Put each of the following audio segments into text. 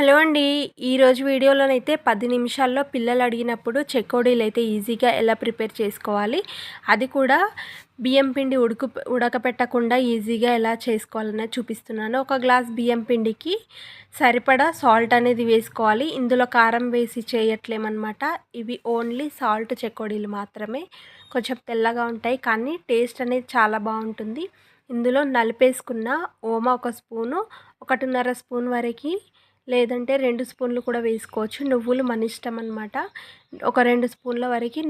Hello అండి. ఈరోజు వీడియోలోనైతే పది నిమిషాల్లో పిల్లలు అడిగినప్పుడు చెకోడీలు అయితే ఈజీగా ఎలా ప్రిపేర్ చేసుకోవాలి అది కూడా బియ్యం పిండి ఉడుకు ఉడకపెట్టకుండా ఈజీగా ఎలా చేసుకోవాలని చూపిస్తున్నాను. ఒక గ్లాస్ బియ్యం పిండికి సరిపడా సాల్ట్ అనేది వేసుకోవాలి. ఇందులో కారం వేసి చేయట్లేమన్నమాట. ఇవి ఓన్లీ సాల్ట్ చెకోడీలు మాత్రమే. కొంచెం తెల్లగా ఉంటాయి కానీ టేస్ట్ అనేది చాలా బాగుంటుంది. ఇందులో నలిపేసుకున్న ఓమా ఒక స్పూను ఒకటిన్నర స్పూన్ వరకు లేదంటే రెండు స్పూన్లు కూడా వేసుకోవచ్చు. నువ్వులు మన ఇష్టం అనమాట ఒక రెండు స్పూన్ల వరకు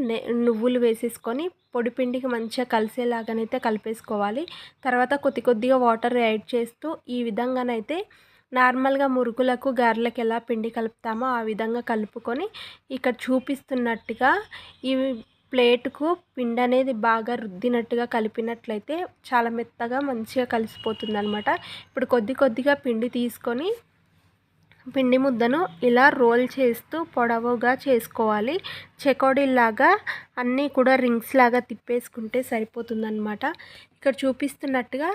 నువ్వులు వేసేసుకొని పొడిపిండికి మంచిగా కలిసేలాగానైతే కలిపేసుకోవాలి. తర్వాత కొద్ది కొద్దిగా వాటర్ యాడ్ చేస్తూ ఈ విధంగానైతే నార్మల్గా మురుకులకు గారెలకు ఎలా పిండి కలుపుతామో ఆ విధంగా కలుపుకొని ఇక్కడ చూపిస్తున్నట్టుగా ఈ ప్లేట్కు పిండి అనేది బాగా రుద్దినట్టుగా కలిపినట్లయితే చాలా మెత్తగా మంచిగా కలిసిపోతుంది అనమాట ఇప్పుడు కొద్ది కొద్దిగా పిండి తీసుకొని పిండి ముద్దను ఇలా రోల్ చేస్తూ పొడవుగా చేసుకోవాలి. చెకోడీలాగా అన్నీ కూడా రింగ్స్ లాగా తిప్పేసుకుంటే సరిపోతుందన్నమాట. ఇక్కడ చూపిస్తున్నట్టుగా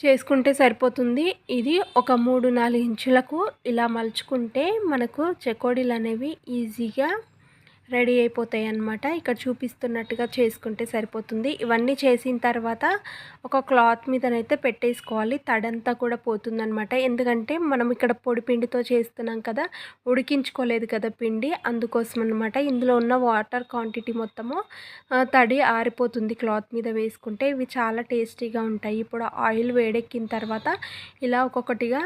చేసుకుంటే సరిపోతుంది. ఇది ఒక మూడు నాలుగు ఇంచులకు ఇలా మలుచుకుంటే మనకు చెకోడీలు అనేవి ఈజీగా రెడీ అయిపోతాయి అన్నమాట. ఇక్కడ చూపిస్తున్నట్టుగా చేసుకుంటే సరిపోతుంది. ఇవన్నీ చేసిన తర్వాత ఒక క్లాత్ మీదనైతే పెట్టేసుకోవాలి. తడంతా కూడా పోతుందనమాట ఎందుకంటే మనం ఇక్కడ పొడి పిండితో చేస్తున్నాం కదా ఉడికించుకోలేదు కదా పిండి. అందుకోసం అనమాట ఇందులో ఉన్న వాటర్ క్వాంటిటీ మొత్తము తడి ఆరిపోతుంది క్లాత్ మీద వేసుకుంటే. ఇవి చాలా టేస్టీగా ఉంటాయి. ఇప్పుడు ఆయిల్ వేడెక్కిన తర్వాత ఇలా ఒక్కొక్కటిగా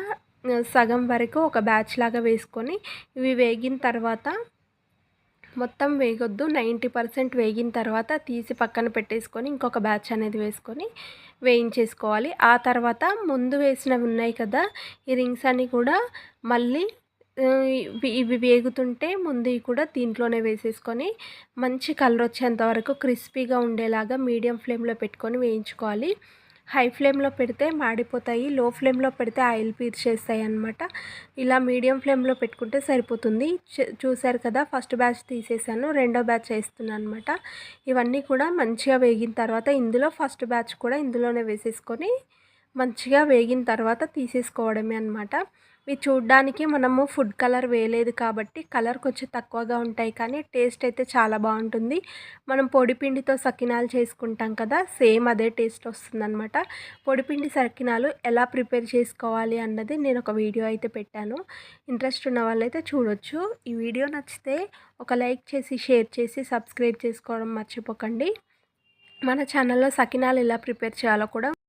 సగం వరకు ఒక బ్యాచ్ లాగా వేసుకొని ఇవి వేగిన తర్వాత మొత్తం వేగొద్దు. నైంటీ పర్సెంట్ వేగిన తర్వాత తీసి పక్కన పెట్టేసుకొని ఇంకొక బ్యాచ్ అనేది వేసుకొని వేయించేసుకోవాలి. ఆ తర్వాత ముందు వేసినవి ఉన్నాయి కదా ఈ రింగ్స్ అన్నీ కూడా మళ్ళీ ఇవి వేగుతుంటే ముందు కూడా దీంట్లోనే వేసేసుకొని మంచి కలర్ వచ్చేంత వరకు క్రిస్పీగా ఉండేలాగా మీడియం ఫ్లేమ్లో పెట్టుకొని వేయించుకోవాలి. హై ఫ్లేమ్లో పెడితే మాడిపోతాయి లో ఫ్లేమ్లో పెడితే ఆయిల్ పీర్చేస్తాయి అనమాట ఇలా మీడియం ఫ్లేమ్లో పెట్టుకుంటే సరిపోతుంది. చూసారు కదా ఫస్ట్ బ్యాచ్ తీసేసాను రెండో బ్యాచ్ వేస్తున్నాను అనమాట ఇవన్నీ కూడా మంచిగా వేగిన తర్వాత ఇందులో ఫస్ట్ బ్యాచ్ కూడా ఇందులోనే వేసేసుకొని మంచిగా వేగిన తర్వాత తీసేసుకోవడమే అనమాట ఇవి చూడ్డానికి మనము ఫుడ్ కలర్ వేయలేదు కాబట్టి కలర్ కొంచెం తక్కువగా ఉంటాయి కానీ టేస్ట్ అయితే చాలా బాగుంటుంది. మనం పొడిపిండితో సకినాలు చేసుకుంటాం కదా సేమ్ అదే టేస్ట్ వస్తుందన్నమాట. పొడిపిండి సకినాలు ఎలా ప్రిపేర్ చేసుకోవాలి అన్నది నేను ఒక వీడియో అయితే పెట్టాను. ఇంట్రెస్ట్ ఉన్న వాళ్ళైతే చూడొచ్చు. ఈ వీడియో నచ్చితే ఒక లైక్ చేసి షేర్ చేసి సబ్స్క్రైబ్ చేసుకోవడం మర్చిపోకండి. మన ఛానల్లో సకినాలు ఎలా ప్రిపేర్ చేయాలో కూడా